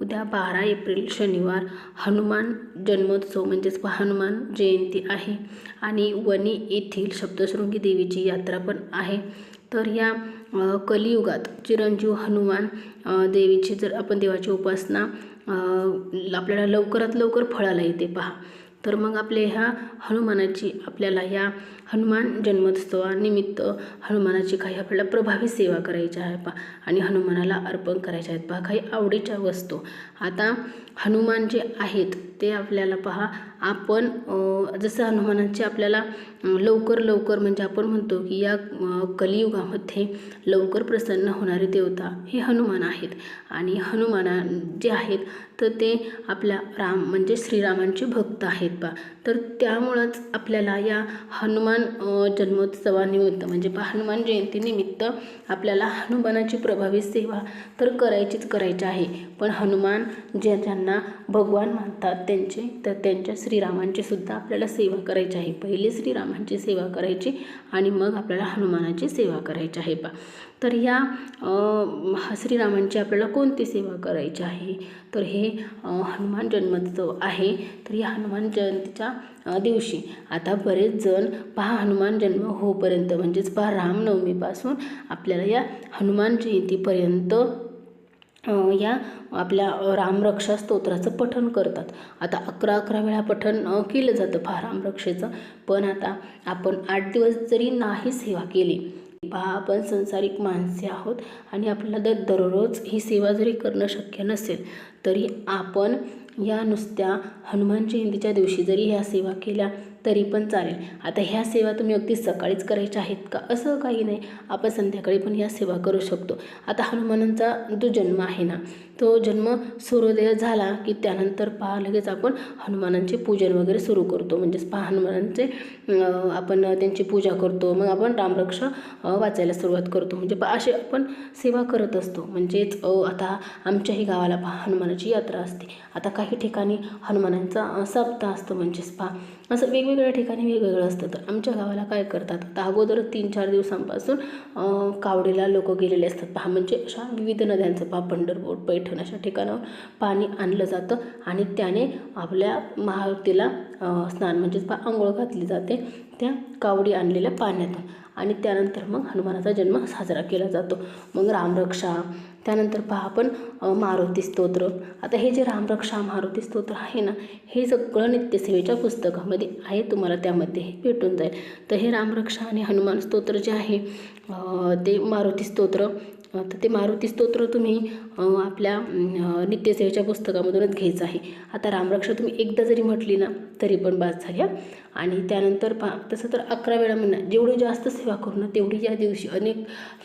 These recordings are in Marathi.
उद्या बारा एप्रिल शनिवार हनुमान जन्मोत्सव म्हणजेच हनुमान जयंती आहे. आणि वणी येथील सप्तशृंगी देवीची यात्रा पण आहे. तर या कलियुगात चिरंजीव हनुमान देवीची जर आपण देवाची उपासना आपल्याला लवकरात लवकर फळाला येते पहा. तर मग आपल्या ह्या हनुमानाची आपल्याला ह्या हनुमान जन्मोत्सवानिमित्त हनुमानाची काही आपल्याला प्रभावी सेवा करायची आहे पा आणि हनुमानाला अर्पण करायच्या आहेत पहा. काही आवडीच्या वस्तू. आता हनुमान जे आहेत ते आपल्याला पहा. आपण जसं हनुमानांची आपल्याला लवकर लवकर म्हणजे आपण म्हणतो की या कलियुगामध्ये लवकर प्रसन्न होणारे देवता हे हनुमान आहेत. आणि हनुमाना जे आहेत तर ते आपल्या राम म्हणजे श्रीरामांचे भक्त आहेत बा. तर त्यामुळंच आपल्याला या हनुमान जन्मोत्सवानिमित्त म्हणजे बा हनुमान जयंतीनिमित्त आपल्याला हनुमानाची प्रभावी सेवा तर करायचीच करायची आहे. पण हनुमान जे ज्यांना भगवान मानतात त्यांचे तर त्यांच्या श्रीरामांची सुद्धा आपल्याला सेवा करायची आहे. पहिले श्रीरामांची सेवा करायची आणि मग आपल्याला हनुमानाची सेवा करायची आहे पा तर ह्या श्रीरामांची आपल्याला कोणती सेवा करायची आहे? तर हे हनुमान जन्मोत्सव आहे. तर या हनुमान जयंतीच्या दिवशी आता बरेच जण पहा हनुमान जन्म होपर्यंत म्हणजेच पहा रामनवमीपासून आपल्याला या हनुमान जयंतीपर्यंत या आपल्या रामरक्षा स्तोत्राचं पठण करतात. आता अकरा अकरा वेळा पठण केलं जातं पहा रामरक्षेचं. पण आता आपण आठ दिवस जरी नाही सेवा केली पहा आपण संसारिक माणसे आहोत आणि आपल्याला दर दररोज ही सेवा जरी करणं शक्य नसेल तरी आपण या नुसत्या हनुमान जयंतीच्या दिवशी जरी ह्या सेवा केल्या तरी पण चालेल. आता ह्या सेवा तुम्ही अगदी सकाळीच करायच्या आहेत का? असं काही नाही. आपण संध्याकाळी पण ह्या सेवा करू शकतो. आता हनुमानांचा जो जन्म आहे ना तो जन्म सूर्योदय झाला की त्यानंतर पहा लगेच आपण हनुमानांचे पूजन वगैरे सुरू करतो. म्हणजेच पहा हनुमानांचे आपण त्यांची पूजा करतो. मग आपण रामरक्षा वाचायला सुरुवात करतो. म्हणजे प असे आपण सेवा करत असतो. म्हणजेच आता आमच्याही गावाला पहा हनुमानाची यात्रा असते. आता काही ठिकाणी हनुमानांचा सप्ताह असतो. म्हणजेच पहा असं वेगवेगळ्या ठिकाणी वेगवेगळं असतं. तर आमच्या गावाला काय करतात? आता अगोदर तीन चार दिवसांपासून कावडीला लोक गेलेले असतात पहा. म्हणजे अशा विविध नद्यांचं पहा. पंढरपूर पैठण अशा ठिकाणावर पाणी आणलं जातं आणि त्याने आपल्या महाआरतीला स्नान म्हणजेच पहा आंघोळ घातली जाते. त्या कावडी आणलेल्या पाण्यातून आणि त्यानंतर मग हनुमानाचा जन्म साजरा केला जातो. मग रामरक्षा त्यानंतर पहा आपण मारुती स्तोत्र. आता हे जे रामरक्षा मारुती स्तोत्र आहे ना हे सगळं नित्यसेवेच्या पुस्तकामध्ये आहे तुम्हाला त्यामध्ये हे भेटून जाईल. तर हे रामरक्षा आणि हनुमान स्तोत्र जे आहे ते मारुती स्तोत्र. तर ते मारुती स्तोत्र तुम्ही आपल्या नित्यसेवेच्या पुस्तकामधूनच घ्यायचं आहे. आता रामरक्षा तुम्ही एकदा जरी म्हटली ना तरी पण बाद झाली आणि त्यानंतर पा तसं तर अकरा वेळा म्हणा जेवढी जास्त सेवा करू ना तेवढी या दिवशी अनेक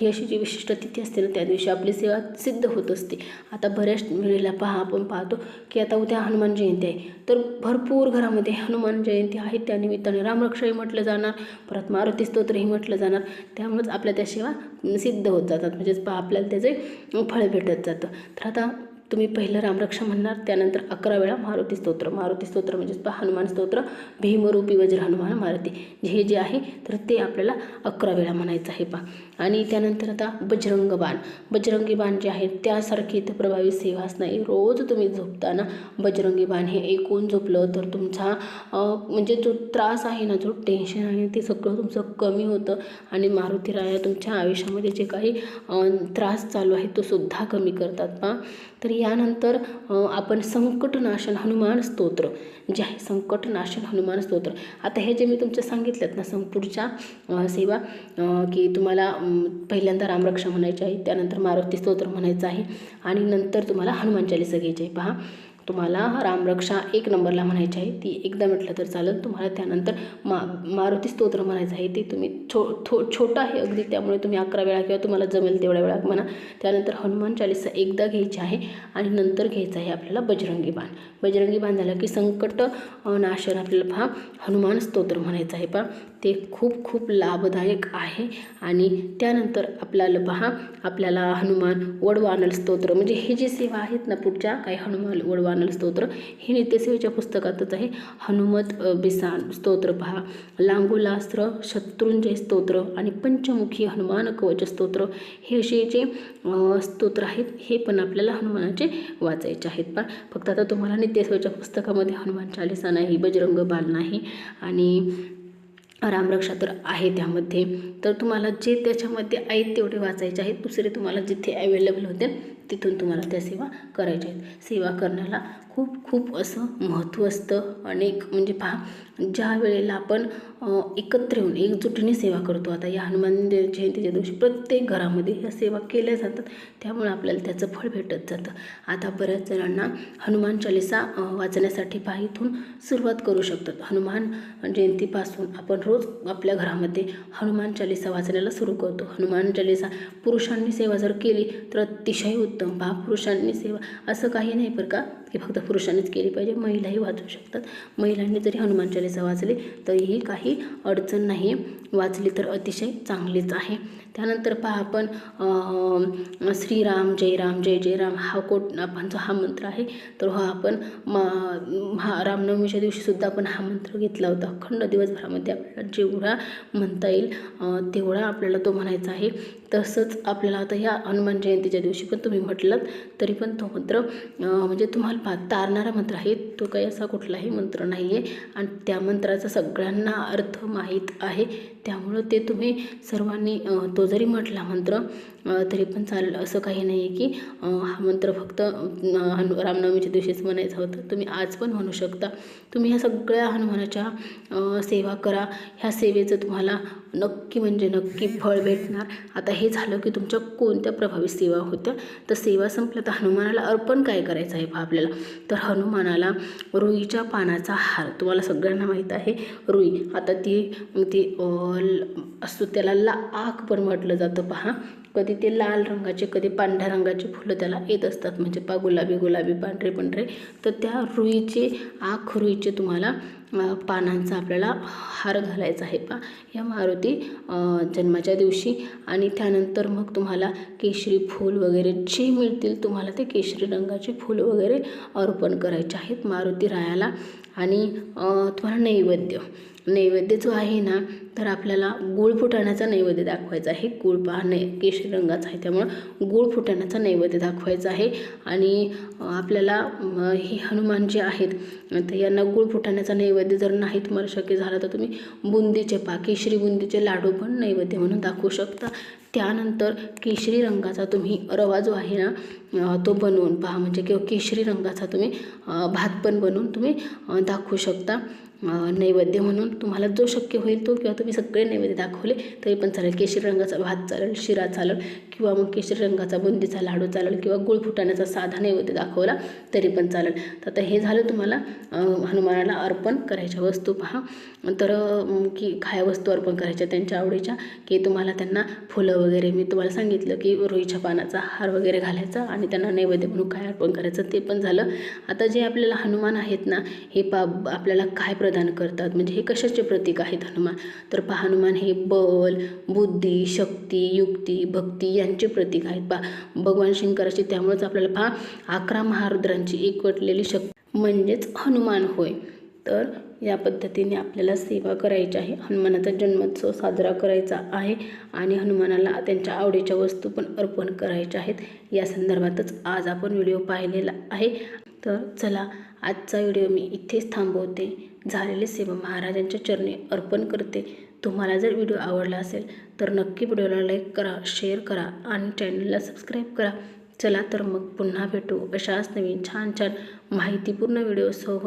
ही अशी जी विशिष्ट तिथी असते ना त्या दिवशी आपली सेवा सिद्ध होत असते. आता बऱ्याच वेळेला पहा आपण पाहतो की आता उद्या हनुमान जयंती आहे. तर भरपूर घरामध्ये हनुमान जयंती आहे त्या निमित्ताने रामरक्षाही म्हटलं जाणार परत मारुती स्तोत्रही म्हटलं जाणार. त्यामुळेच आपल्या त्या सेवा सिद्ध होत जातात. म्हणजेच पहा आपल्याला त्याचे फळ भेटत जातं. तर आता तुम्ही पहिलं रामरक्षा म्हणणार त्यानंतर अकरा वेळा मारुती स्तोत्र. मारुती स्तोत्र म्हणजेच पहा हनुमान स्तोत्र भीमरूपी वज्र हनुमान मारुती. हे जे आहे तर ते आपल्याला अकरा वेळा म्हणायचं आहे पहा. आणि त्यानंतर आता बजरंग बाण बजरंगी बाण जे आहे त्यासारखी इथं प्रभावी सेवाच नाही रोज तुम्ही झोपताना बजरंगी बाण हे ऐकून झोपलं तर तुमचा म्हणजे जो त्रास आहे ना जो टेन्शन आहे ते सगळं तुमचं कमी होतं. आणि मारुती राया तुमच्या आयुष्यामध्ये जे काही त्रास चालू आहे तो सुद्धा कमी करतात पहा. तर यानंतर आपण संकटनाशन हनुमान स्तोत्र जे आहे संकटनाशन हनुमान स्तोत्र. आता हे जे मी तुमच्या सांगितलेत ना संपूरच्या सेवा की तुम्हाला पहिल्यांदा रामरक्षा म्हणायची आहे त्यानंतर मारुती स्तोत्र म्हणायचं आहे आणि नंतर तुम्हाला हनुमान चालिसा घ्यायची आहे. पहा तुम्हाला रामरक्षा एक नंबरला म्हणायची आहे. ती एकदा म्हटलं तर चालेल. तुम्हाला त्यानंतर मा मारुती स्तोत्र म्हणायचं आहे. ते तुम्ही छो थो छोटं आहे अगदी. त्यामुळे तुम्ही अकरा वेळा किंवा तुम्हाला जमेल तेवढ्या वेळा म्हणा. त्यानंतर हनुमान चालीसा एकदा घ्यायची आहे आणि नंतर घ्यायचं आहे आपल्याला बजरंगी बाण. बजरंगी बाण झालं की संकट नाशन आपल्याला पहा हनुमान स्तोत्र म्हणायचं आहे पहा. ते खूप खूप लाभदायक आहे. आणि त्यानंतर आपल्याला पहा आपल्याला हनुमान वडवानल स्तोत्र. म्हणजे हे जे सेवा आहेत ना पुढच्या काही हनुमान वडवानल स्तोत्र. हे नित्यसेवेच्या पुस्तकातच आहे. हनुमत बिसान स्तोत्र पहा. लांगुलास्त्र शत्रुंजय स्तोत्र आणि पंचमुखी हनुमान कवच स्तोत्र हे असे जे स्तोत्र आहेत हे पण आपल्याला हनुमानाचे वाचायचे आहेत. पण फक्त आता तुम्हाला नित्यसेवेच्या पुस्तकामध्ये हनुमान चालिसा नाही बजरंग बाल नाही आणि रामरक्षा तर आहे त्यामध्ये. तर तुम्हाला जे त्याच्यामध्ये आहेत तेवढे वाचायचे आहेत. दुसरे तुम्हाला जिथे अवेलेबल होते तिथून तुम्हाला त्या सेवा करायच्या आहेत. सेवा करण्याला खूप खूप असं महत्त्व असतं. अनेक म्हणजे पहा ज्या वेळेला आपण एकत्र येऊन एकजुटीने सेवा करतो आता या हनुमान जयंतीच्या दिवशी प्रत्येक घरामध्ये ह्या सेवा केल्या जातात. त्यामुळे आपल्याला त्याचं फळ भेटत जातं. आता बऱ्याच जणांना हनुमान चालिसा वाचण्यासाठी पहा इथून सुरुवात करू शकतात. हनुमान जयंतीपासून आपण रोज आपल्या घरामध्ये हनुमान चालिसा वाचण्याला सुरू करतो. हनुमान चालिसा पुरुषांनी सेवा जर केली तर अतिशय उत्तम. पहा पुरुषांनी सेवा असं काही नाही बरं का? की फक्त पुरुषांनीच केली पाहिजे. महिलाही वाचू शकतात. महिलांनी जरी हनुमान चालिसा वाचली तरीही काही अडचण नाही. वाचली तर अतिशय चांगलीच आहे. त्यानंतर पहा आपण श्रीराम जय राम जय जय राम हा कोट आपण जो हा मंत्र आहे. तर हा आपण मा हा रामनवमीच्या दिवशीसुद्धा आपण हा मंत्र घेतला होता. अखंड दिवसभरामध्ये आपल्याला जेवढा म्हणता येईल तेवढा आपल्याला तो म्हणायचा आहे. तसंच आपल्याला आता ह्या हनुमान जयंतीच्या दिवशी पण तुम्ही म्हटलात तरी पण तो मंत्र म्हणजे तुम्हाला पा तारणारा मंत्र आहे. तो काही असा कुठलाही मंत्र नाही आहे आणि त्या मंत्राचा सगळ्यांना अर्थ माहीत आहे. त्यामुळं ते तुम्ही सर्वांनी तो तो जरी म्हटला मंत्र तरी पण चालेल. असं काही नाही आहे की हा मंत्र फक्त हनु रामनवमीच्या दिवशीच म्हणायचा होता. तुम्ही आज पण म्हणू शकता. तुम्ही ह्या सगळ्या हनुमानाच्या सेवा करा. ह्या सेवेचं तुम्हाला नक्की म्हणजे नक्की फळ भेटणार. आता हे झालं की तुमच्या कोणत्या प्रभावी सेवा होत्या? तर सेवा संपल्या तर हनुमानाला अर्पण काय करायचं आहे बा आपल्याला? तर हनुमानाला रुईच्या पानाचा हार. तुम्हाला सगळ्यांना माहीत आहे रुई. आता ती ती ल- असतो त्याला ला आक पण म्हटलं जातं पहा. कधी ते लाल रंगाचे कधी पांढऱ्या रंगाचे फुलं त्याला येत असतात. म्हणजे पा गुलाबी गुलाबी पांढरे पांढरे. तर त्या रुईचे आख रुईचे तुम्हाला पानांचा आपल्याला हार घालायचा आहे. पा या मारुती जन्माच्या दिवशी आणि त्यानंतर मग तुम्हाला केशरी फूल वगैरे जे मिळतील तुम्हाला ते केशरी रंगाचे फूल वगैरे अर्पण करायचे आहेत मारुती रायाला. आणि तुम्हाला नैवेद्य. नैवेद्य जो आहे ना तर आपल्याला गुळ फुटाण्याचा नैवेद्य दाखवायचा आहे. गुळ पाहणे केशरी रंगाचा आहे त्यामुळं गुळ फुटाण्याचा नैवेद्य दाखवायचा आहे. आणि आपल्याला हे हनुमान जे आहेत तर यांना गुळ फुटाण्याचा नैवेद्य जर नाही तुम्हाला शक्य झालं तर तुम्ही बुंदीचे पा केशरी बुंदीचे लाडू पण नैवेद्य म्हणून दाखवू शकता. त्यानंतर केशरी रंगाचा तुम्ही रवा जो आहे ना तो बनवून पहा. म्हणजे किंवा केशरी रंगाचा तुम्ही भात पण बनवून तुम्ही दाखवू शकता. नैवेद्य म्हणून तुम्हाला जो शक्य होईल तो किंवा तुम्ही सगळे नैवेद्य दाखवले तरी पण चालेल. केशरी रंगाचा भात चालेल शिरा चालेल किंवा मग केशरी रंगाचा बुंदीचा लाडू चालेल किंवा गुळ फुटाण्याचा साधा नैवेद्य दाखवला तरी पण चालेल. तर आता हे झालं तुम्हाला हनुमानाला अर्पण करायच्या वस्तू पहा. तर की खाया वस्तू अर्पण करायच्या त्यांच्या आवडीच्या की तुम्हाला त्यांना फुलं वगैरे मी तुम्हाला सांगितलं की रुईच्या पानाचा हार वगैरे घालायचा आणि त्यांना नैवेद्य म्हणून काय अर्पण करायचं ते पण झालं. आता जे आपल्याला हनुमान आहेत ना हे पा आपल्याला काय प्र प्रदान करतात. म्हणजे हे कशाचे प्रतीक आहेत हनुमान? तर पहा हनुमान हे बल बुद्धी शक्ती युक्ती भक्ती यांचे प्रतीक आहेत. पहा भगवान शंकराचे त्यामुळेच आपल्याला पहा अकरा महारुद्रांची एकवटलेली शक्ती म्हणजेच हनुमान होय. तर या पद्धतीने आपल्याला सेवा करायची आहे. हनुमानाचा जन्मोत्सव साजरा करायचा आहे आणि हनुमानाला त्यांच्या आवडीच्या वस्तू पण अर्पण करायच्या आहेत. या संदर्भातच आज आपण व्हिडिओ पाहिलेला आहे. तर चला आजचा व्हिडिओ मी इथेच थांबवते. झालेली सेवा महाराजांच्या चरणी अर्पण करते. तुम्हाला जर व्हिडिओ आवडला असेल तर नक्की व्हिडिओला लाईक करा शेअर करा आणि चॅनलला सबस्क्राईब करा. चला तर मग पुन्हा भेटू अशाच नवीन छान छान माहितीपूर्ण व्हिडिओसोबत.